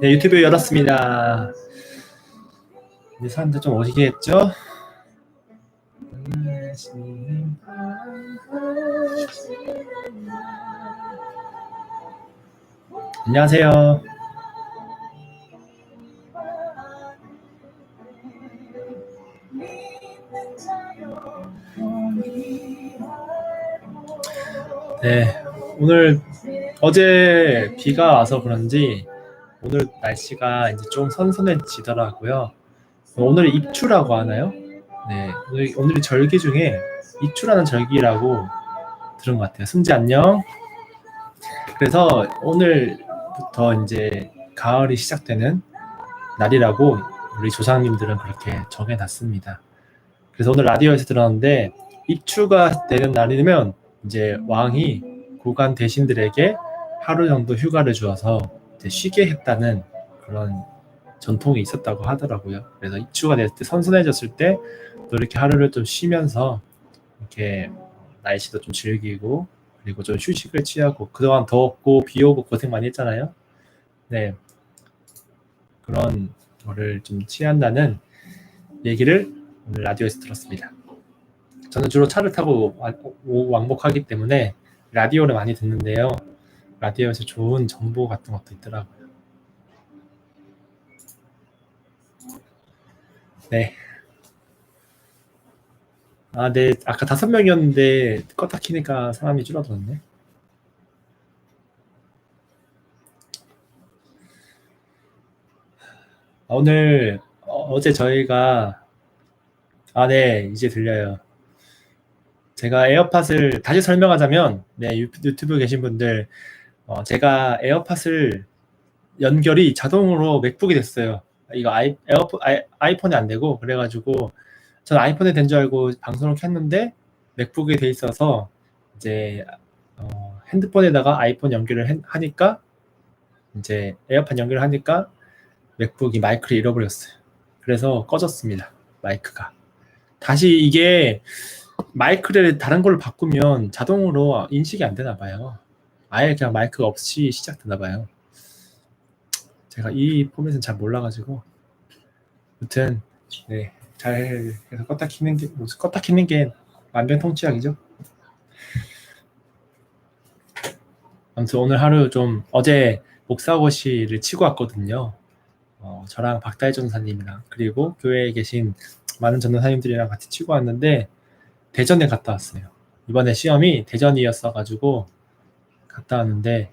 네, 유튜브 열었습니다. 이제 사람들 좀 오시겠죠? 안녕하세요. 네, 오늘 어제 비가 와서 그런지 오늘 날씨가 이제 좀 선선해지더라고요. 오늘 입추라고 하나요? 네, 오늘, 오늘이 절기 중에 입추라는 절기라고 들은 것 같아요. 승지 안녕. 그래서 오늘부터 이제 가을이 시작되는 날이라고 우리 조상님들은 그렇게 정해놨습니다. 그래서 오늘 라디오에서 들었는데 입추가 되는 날이면 이제 왕이 고관 대신들에게 하루 정도 휴가를 주어서 쉬게 했다는 그런 전통이 있었다고 하더라고요. 그래서 입추가 됐을 때 선선해졌을 때 또 이렇게 하루를 좀 쉬면서 이렇게 날씨도 좀 즐기고 그리고 좀 휴식을 취하고 그동안 덥고 비 오고 고생 많이 했잖아요. 네. 그런 거를 좀 취한다는 얘기를 오늘 라디오에서 들었습니다. 저는 주로 차를 타고 왕복하기 때문에 라디오를 많이 듣는데요. 라디오에서 좋은 정보 같은 것도 있더라고요. 네. 아, 네. 아까 다섯 명이었는데 껐다 키니까 사람이 줄어들었네. 아, 오늘 어, 제 저희가 아, 네. 이제 들려요. 제가 에어팟을 다시 설명하자면 네, 유- 유튜브 계신 분들 어, 제가 에어팟을 연결이 자동으로 맥북이 됐어요. 이거 아이, 에어팟, 아이, 아이 폰이 안 되고 그래가지고 전 아이폰에 된 줄 알고 방송을 켰는데 맥북이 돼 있어서 이제 어, 핸드폰에다가 아이폰 연결을 해- 하니까 이제 에어팟 연결을 하니까 맥북이 마이크를 잃어버렸어요. 그래서 꺼졌습니다. 마이크가. 다시 이게 마이크를 다른 걸로 바꾸면 자동으로 인식이 안 되나 봐요. 아예 그냥 마이크가 없이 시작되나 봐요. 제가 이 포맷은 잘 몰라가지고 아무튼 네, 잘 해서 껐다 키는 게 뭐, 껐다 키는 게 만병통치약이죠. 아무튼 오늘 하루 좀 어제 목사고시를 치고 왔거든요. 어, 저랑 박다혜 전사님이랑 그리고 교회에 계신 많은 전도사님들이랑 같이 치고 왔는데 대전에 갔다 왔어요. 이번에 시험이 대전이었어 가지고 갔다 왔는데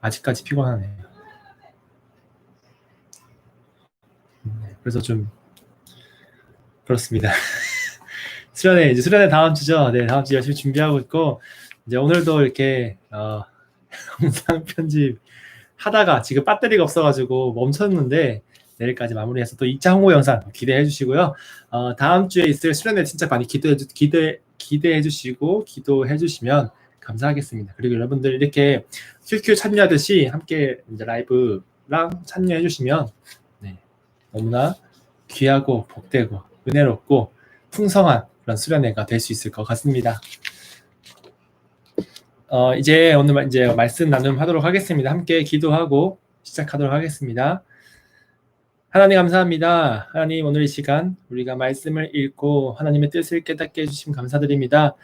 아직까지 피곤하네요. 네, 그래서 좀 그렇습니다. 수련회 이제 수련회 다음 주죠. 네, 다음 주 열심히 준비하고 있고 이제 오늘도 이렇게 어, 영상 편집 하다가 지금 배터리가 없어가지고 멈췄는데 내일까지 마무리해서 또 2차 홍보 영상 기대해 주시고요. 어, 다음 주에 있을 수련회 진짜 많이 기대해 주, 기대 기대해 주시고 기도해 주시면 감사하겠습니다. 그리고 여러분들 이렇게 QQ 참여하듯이 함께 이제 라이브랑 참여해 주시면 네, 너무나 귀하고 복되고 은혜롭고 풍성한 그런 수련회가 될 수 있을 것 같습니다. 어, 이제 오늘 이제 말씀 나눔 하도록 하겠습니다. 함께 기도하고 시작하도록 하겠습니다. 하나님 감사합니다. 하나님 오늘 이 시간 우리가 말씀을 읽고 하나님의 뜻을 깨닫게 해주심 감사드립니다.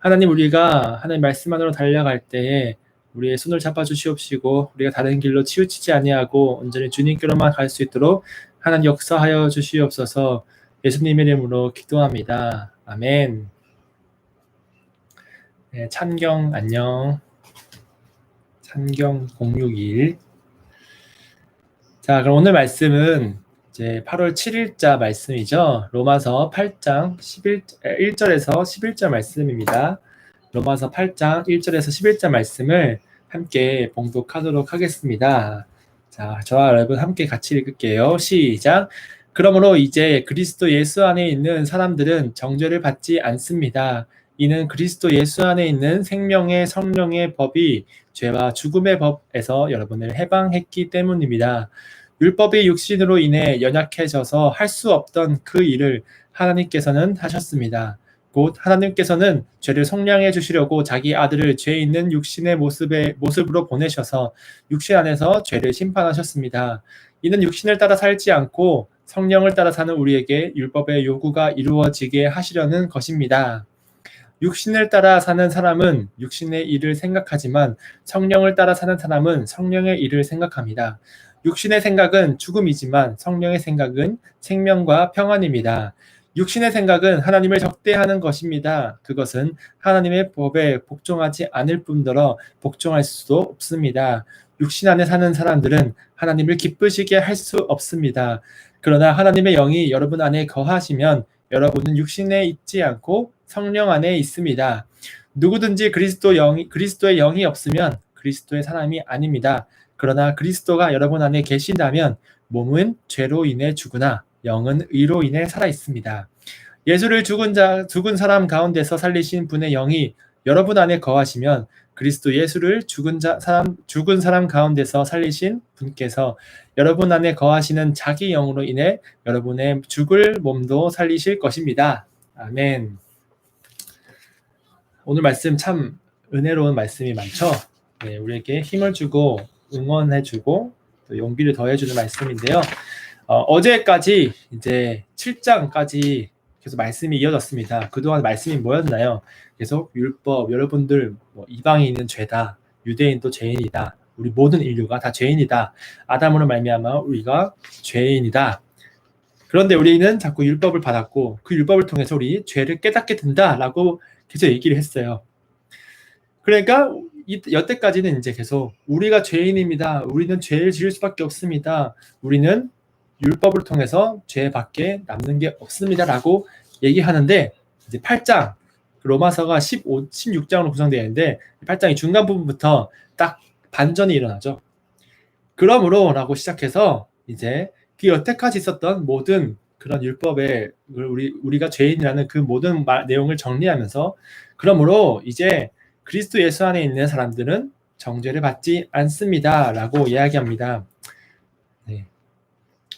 하나님 우리가 하나님 말씀 안으로 달려갈 때에 우리의 손을 잡아 주시옵시고 우리가 다른 길로 치우치지 아니하고 온전히 주님께로만 갈 수 있도록 하나님 역사하여 주시옵소서 예수님의 이름으로 기도합니다. 아멘. 네, 찬경 안녕. 찬경 061. 자, 그럼 오늘 말씀은 이제 8월 7일자 말씀이죠. 로마서 8장 11, 1절에서 11절 말씀입니다. 로마서 8장 1절에서 11절 말씀을 함께 봉독하도록 하겠습니다. 자, 저와 여러분 함께 같이 읽을게요. 시작. 그러므로 이제 그리스도 예수 안에 있는 사람들은 정죄를 받지 않습니다. 이는 그리스도 예수 안에 있는 생명의 성령의 법이 죄와 죽음의 법에서 여러분을 해방했기 때문입니다. 율법이 육신으로 인해 연약해져서 할 수 없던 그 일을 하나님께서는 하셨습니다. 곧 하나님께서는 죄를 속량해 주시려고 자기 아들을 죄 있는 육신의 모습의 모습으로 보내셔서 육신 안에서 죄를 심판하셨습니다. 이는 육신을 따라 살지 않고 성령을 따라 사는 우리에게 율법의 요구가 이루어지게 하시려는 것입니다. 육신을 따라 사는 사람은 육신의 일을 생각하지만 성령을 따라 사는 사람은 성령의 일을 생각합니다. 육신의 생각은 죽음이지만 성령의 생각은 생명과 평안입니다. 육신의 생각은 하나님을 적대하는 것입니다. 그것은 하나님의 법에 복종하지 않을 뿐더러 복종할 수도 없습니다. 육신 안에 사는 사람들은 하나님을 기쁘시게 할 수 없습니다. 그러나 하나님의 영이 여러분 안에 거하시면 여러분은 육신에 있지 않고 성령 안에 있습니다. 누구든지 그리스도 영이 그리스도의 영이 없으면 그리스도의 사람이 아닙니다. 그러나 그리스도가 여러분 안에 계신다면 몸은 죄로 인해 죽으나 영은 의로 인해 살아 있습니다. 예수를 죽은 자 죽은 사람 가운데서 살리신 분의 영이 여러분 안에 거하시면 그리스도 예수를 죽은 자 사람 죽은 사람 가운데서 살리신 분께서 여러분 안에 거하시는 자기 영으로 인해 여러분의 죽을 몸도 살리실 것입니다. 아멘. 오늘 말씀 참 은혜로운 말씀이 많죠. 네, 우리에게 힘을 주고 응원해주고 또 용기를 더해주는 말씀인데요. 어, 제까지 이제 7장까지 계속 말씀이 이어졌습니다. 그동안 말씀이 뭐였나요? 계속 율법, 여러분들 뭐 이방인은 죄다, 유대인도 죄인이다, 우리 모든 인류가 다 죄인이다. 아담으로 말미암아 우리가 죄인이다. 그런데 우리는 자꾸 율법을 받았고 그 율법을 통해서 우리 죄를 깨닫게 된다라고 계속 얘기를 했어요. 그러니까 이, 여태까지는 이제 계속 우리가 죄인입니다. 우리는 죄를 지을 수밖에 없습니다. 우리는 율법을 통해서 죄밖에 남는 게 없습니다라고 얘기하는데 이제 8장 로마서가 15, 16장으로 구성되어 있는데 8장의 중간 부분부터 딱 반전이 일어나죠. 그러므로라고 시작해서 이제 그 여태까지 있었던 모든 그런 율법의 우리 우리가 죄인이라는 그 모든 말, 내용을 정리하면서 그러므로 이제 그리스도 예수 안에 있는 사람들은 정죄를 받지 않습니다라고 이야기합니다.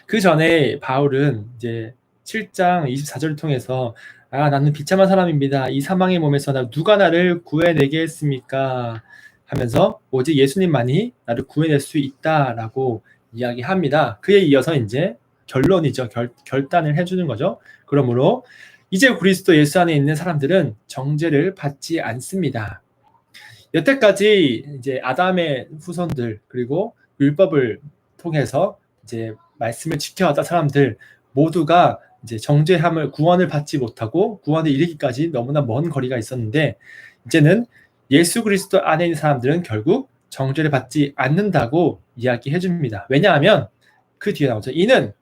네. 그 전에 바울은 이제 7장 24절을 통해서 아 나는 비참한 사람입니다. 이 사망의 몸에서 나 누가 나를 구해내게 했습니까? 하면서 오직 예수님만이 나를 구해낼 수 있다라고 이야기합니다. 그에 이어서 이제 결론이죠. 결, 결단을 해주는 거죠. 그러므로 이제 그리스도 예수 안에 있는 사람들은 정죄를 받지 않습니다. 여태까지 이제 아담의 후손들 그리고 율법을 통해서 이제 말씀을 지켜왔던 사람들 모두가 이제 정죄함을 구원을 받지 못하고 구원에 이르기까지 너무나 먼 거리가 있었는데 이제는 예수 그리스도 안에 있는 사람들은 결국 정죄를 받지 않는다고 이야기해 줍니다. 왜냐하면 그 뒤에 나오죠. 이는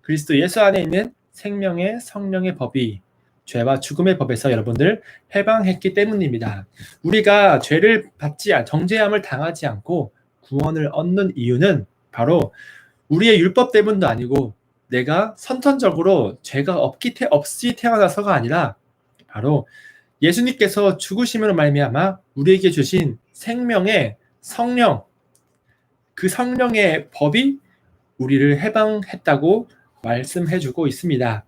그리스도 예수 안에 있는 생명의 성령의 법이 죄와 죽음의 법에서 여러분들 해방했기 때문입니다. 우리가 죄를 받지 않, 정죄함을 당하지 않고 구원을 얻는 이유는 바로 우리의 율법 때문도 아니고 내가 선천적으로 죄가 없기 태, 없이 태어나서가 아니라 바로 예수님께서 죽으심으로 말미암아 우리에게 주신 생명의 성령 그 성령의 법이 우리를 해방했다고 말씀해주고 있습니다.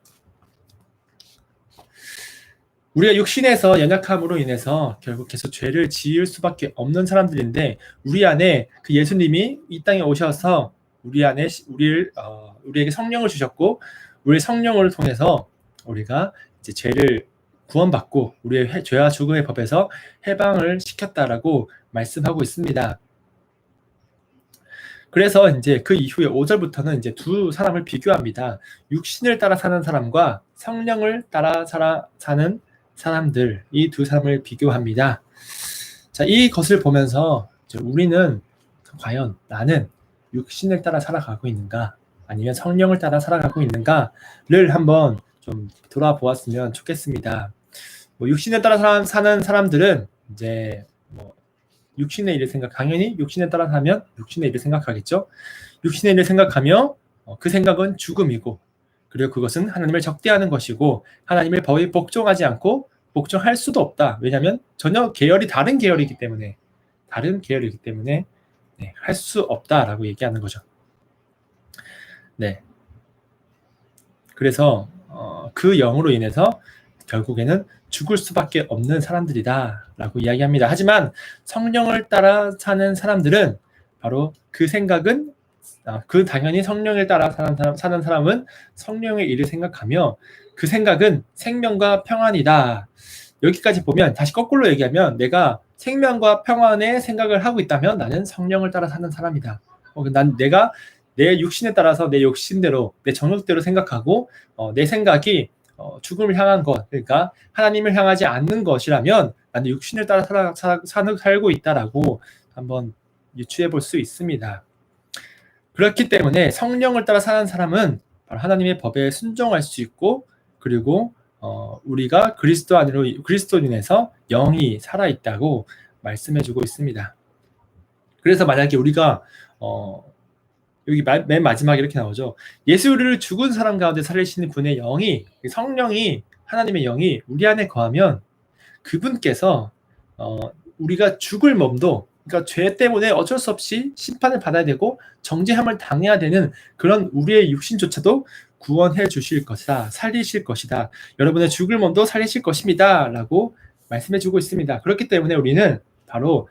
우리가 육신에서 연약함으로 인해서 결국 계속 죄를 지을 수밖에 없는 사람들인데 우리 안에 그 예수님이 이 땅에 오셔서 우리 안에 우리를 어, 우리에게 성령을 주셨고 우리 성령을 통해서 우리가 이제 죄를 구원받고 우리의 죄와 죽음의 법에서 해방을 시켰다라고 말씀하고 있습니다. 그래서 이제 그 이후에 5절부터는 이제 두 사람을 비교합니다. 육신을 따라 사는 사람과 성령을 따라 살아, 사는 사람들, 이 두 사람을 비교합니다. 자, 이것을 보면서 우리는 과연 나는 육신을 따라 살아가고 있는가, 아니면 성령을 따라 살아가고 있는가를 한번 좀 돌아보았으면 좋겠습니다. 뭐 육신에 따라 사는 사람들은 이제 뭐 육신의 일을 생각, 당연히 육신에 따라 사면 육신의 일을 생각하겠죠. 육신의 일을 생각하며 어, 그 생각은 죽음이고 그리고 그것은 하나님을 적대하는 것이고 하나님을 법에 복종하지 않고 복종할 수도 없다. 왜냐하면 전혀 계열이 다른 계열이기 때문에 다른 계열이기 때문에 네, 할 수 없다라고 얘기하는 거죠. 네. 그래서 어, 그 영으로 인해서 결국에는 죽을 수밖에 없는 사람들이다라고 이야기합니다. 하지만 성령을 따라 사는 사람들은 바로 그 생각은 아, 그 당연히 성령을 따라 사는, 사람, 사는 사람은 성령의 일을 생각하며 그 생각은 생명과 평안이다. 여기까지 보면 다시 거꾸로 얘기하면 내가 생명과 평안의 생각을 하고 있다면 나는 성령을 따라 사는 사람이다. 어, 난 내가 내 육신에 따라서 내 욕심대로 내 정욕대로 생각하고 어, 내 생각이 어, 죽음을 향한 것 그러니까 하나님을 향하지 않는 것이라면 나는 육신을 따라 살아, 사, 사, 살고 있다라고 한번 유추해 볼 수 있습니다. 그렇기 때문에 성령을 따라 사는 사람은 바로 하나님의 법에 순종할 수 있고 그리고 어, 우리가 그리스도 안으로 그리스도인에서 영이 살아 있다고 말씀해주고 있습니다. 그래서 만약에 우리가 어, 여기 맨 마지막에 이렇게 나오죠. 예수를 죽은 사람 가운데 살리시는 분의 영이 성령이 하나님의 영이 우리 안에 거하면 그분께서 어, 우리가 죽을 몸도 그러니까 죄 때문에 어쩔 수 없이 심판을 받아야 되고 정죄함을 당해야 되는 그런 우리의 육신조차도 구원해 주실 것이다. 살리실 것이다. 여러분의 죽을 몸도 살리실 것입니다. 라고 말씀해 주고 있습니다. 그렇기 때문에 우리는 바로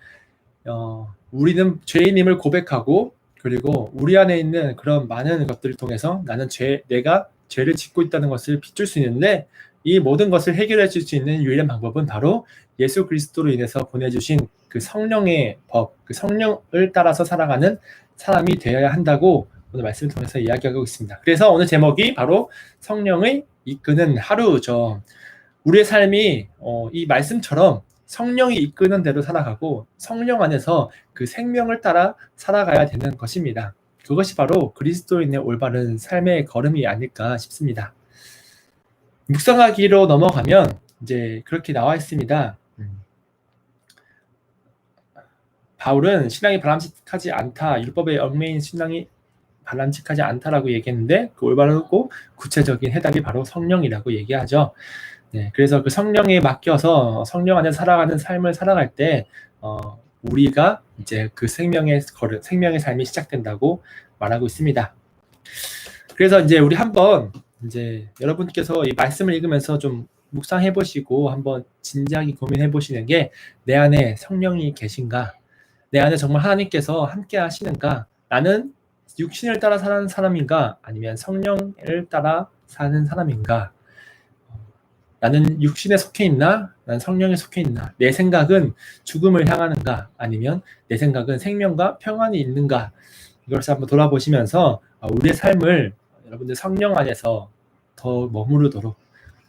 어, 우리는 죄인임을 고백하고 그리고 우리 안에 있는 그런 많은 것들을 통해서 나는 죄 내가 죄를 짓고 있다는 것을 비출 수 있는데 이 모든 것을 해결해 줄 수 있는 유일한 방법은 바로 예수 그리스도로 인해서 보내주신 그 성령의 법, 그 성령을 따라서 살아가는 사람이 되어야 한다고 오늘 말씀을 통해서 이야기하고 있습니다. 그래서 오늘 제목이 바로 성령의 이끄는 하루죠. 우리의 삶이 어, 이 말씀처럼 성령이 이끄는 대로 살아가고 성령 안에서 그 생명을 따라 살아가야 되는 것입니다. 그것이 바로 그리스도인의 올바른 삶의 걸음이 아닐까 싶습니다. 묵상하기로 넘어가면 이제 그렇게 나와 있습니다. 바울은 신앙이 바람직하지 않다. 율법에 얽매인 신앙이 바람직하지 않다라고 얘기했는데 그 올바르고 구체적인 해답이 바로 성령이라고 얘기하죠. 네, 그래서 그 성령에 맡겨서 성령 안에 살아가는 삶을 살아갈 때 어, 우리가 이제 그 생명의 걸음, 생명의 삶이 시작된다고 말하고 있습니다. 그래서 이제 우리 한번 이제 여러분께서 이 말씀을 읽으면서 좀 묵상해 보시고 한번 진지하게 고민해 보시는 게 내 안에 성령이 계신가? 내 안에 정말 하나님께서 함께 하시는가? 나는 육신을 따라 사는 사람인가? 아니면 성령을 따라 사는 사람인가? 나는 육신에 속해 있나? 난 성령에 속해 있나? 내 생각은 죽음을 향하는가? 아니면 내 생각은 생명과 평안이 있는가? 이것을 한번 돌아보시면서 아, 우리의 삶을 여러분들 성령 안에서 더 머무르도록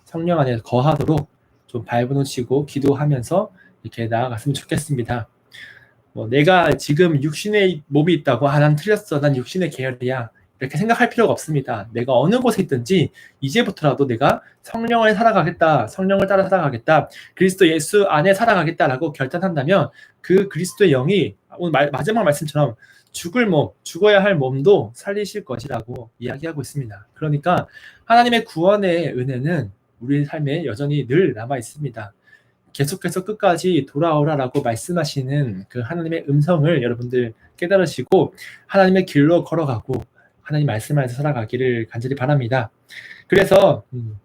성령 안에서 거하도록 좀 발버둥치고 기도하면서 이렇게 나아갔으면 좋겠습니다. 뭐 내가 지금 육신의 몸이 있다고 아 난 틀렸어 난 육신의 계열이야 이렇게 생각할 필요가 없습니다. 내가 어느 곳에 있든지 이제부터라도 내가 성령을 살아가겠다, 성령을 따라 살아가겠다, 그리스도 예수 안에 살아가겠다라고 결단한다면 그 그리스도의 영이 오늘 말, 마지막 말씀처럼 죽을 몸, 죽어야 할 몸도 살리실 것이라고 이야기하고 있습니다. 그러니까 하나님의 구원의 은혜는 우리 삶에 여전히 늘 남아 있습니다. 계속해서 끝까지 돌아오라라고 말씀하시는 그 하나님의 음성을 여러분들 깨달으시고 하나님의 길로 걸어가고 하나님 말씀 안에서 살아가기를 간절히 바랍니다. 그래서 음,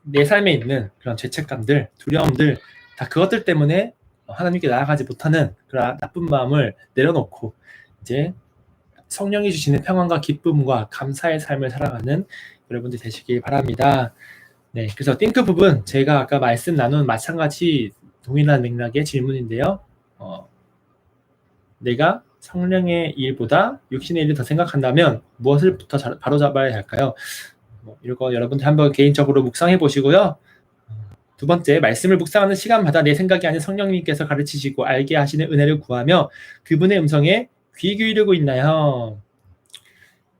내 삶에 있는 그런 죄책감들, 두려움들 다 그것들 때문에 하나님께 나아가지 못하는 그런 나쁜 마음을 내려놓고 이제 성령이 주시는 평안과 기쁨과 감사의 삶을 살아가는 여러분들 되시길 바랍니다. 네, 그래서 띵크 부분 제가 아까 말씀 나눈 마찬가지 동일한 맥락의 질문인데요. 어, 내가 성령의 일보다 육신의 일을 더 생각한다면 무엇을부터 바로 잡아야 할까요? 뭐 이거 여러분들 한번 개인적으로 묵상해 보시고요. 두 번째, 말씀을 묵상하는 시간마다 내 생각이 아닌 성령님께서 가르치시고 알게 하시는 은혜를 구하며 그분의 음성에 귀 기울이고 있나요?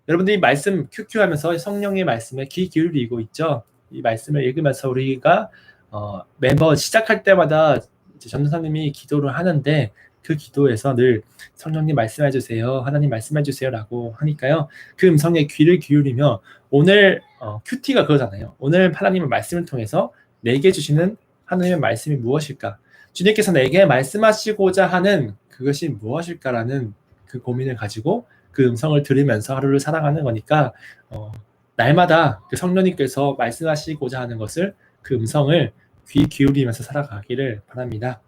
여러분들이 말씀 큐큐 하면서 성령의 말씀에 귀 기울이고 있죠. 이 말씀을 읽으면서 우리가 어, 멤버 시작할 때마다 전도사님이 기도를 하는데 그 기도에서 늘 성령님 말씀해 주세요. 하나님 말씀해 주세요라고 하니까요. 그 음성에 귀를 기울이며 오늘 어, 큐티가 그러잖아요. 오늘 하나님의 말씀을 통해서 내게 주시는 하나님의 말씀이 무엇일까? 주님께서 내게 말씀하시고자 하는 그것이 무엇일까라는 그 고민을 가지고 그 음성을 들으면서 하루를 살아가는 거니까 어, 날마다 그 성령님께서 말씀하시고자 하는 것을 그 음성을 귀 기울이면서 살아가기를 바랍니다.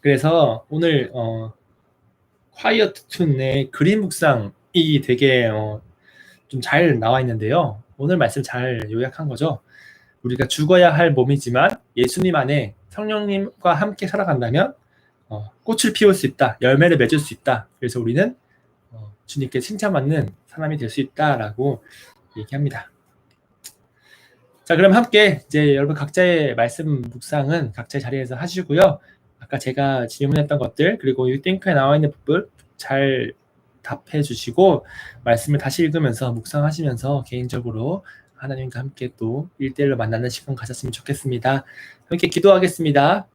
그래서 오늘 어, 콰이어트 툰의 그림 묵상이 되게 어, 좀 잘 나와 있는데요. 오늘 말씀 잘 요약한 거죠. 우리가 죽어야 할 몸이지만 예수님 안에 성령님과 함께 살아간다면 어, 꽃을 피울 수 있다, 열매를 맺을 수 있다. 그래서 우리는 어, 주님께 칭찬받는 사람이 될 수 있다라고 얘기합니다. 자, 그럼 함께 이제 여러분 각자의 말씀 묵상은 각자의 자리에서 하시고요. 아까 제가 질문했던 것들 그리고 이 띵크에 나와 있는 부분 잘 답해 주시고 말씀을 다시 읽으면서 묵상하시면서 개인적으로 하나님과 함께 또 1대1로 만나는 시간 가졌으면 좋겠습니다. 함께 기도하겠습니다.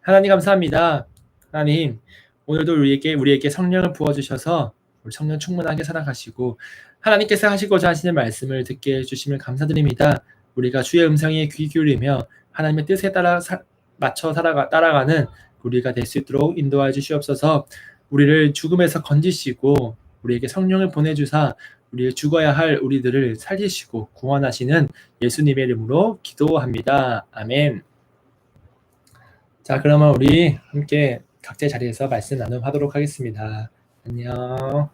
하나님 감사합니다. 하나님, 오늘도 우리에게 우리에게 성령을 부어 주셔서 우리 성령 충만하게 살아가시고 하나님께서 하시고자 하시는 말씀을 듣게 해 주심을 감사드립니다. 우리가 주의 음성에 귀 기울이며 하나님의 뜻에 따라 사, 맞춰 살아가 따라가는 우리가 될 수 있도록 인도하여 주시옵소서. 우리를 죽음에서 건지시고 우리에게 성령을 보내주사 우리의 죽어야 할 우리들을 살리시고 구원하시는 예수님의 이름으로 기도합니다. 아멘. 자, 그러면 우리 함께 각자의 자리에서 말씀 나눔하도록 하겠습니다. 안녕.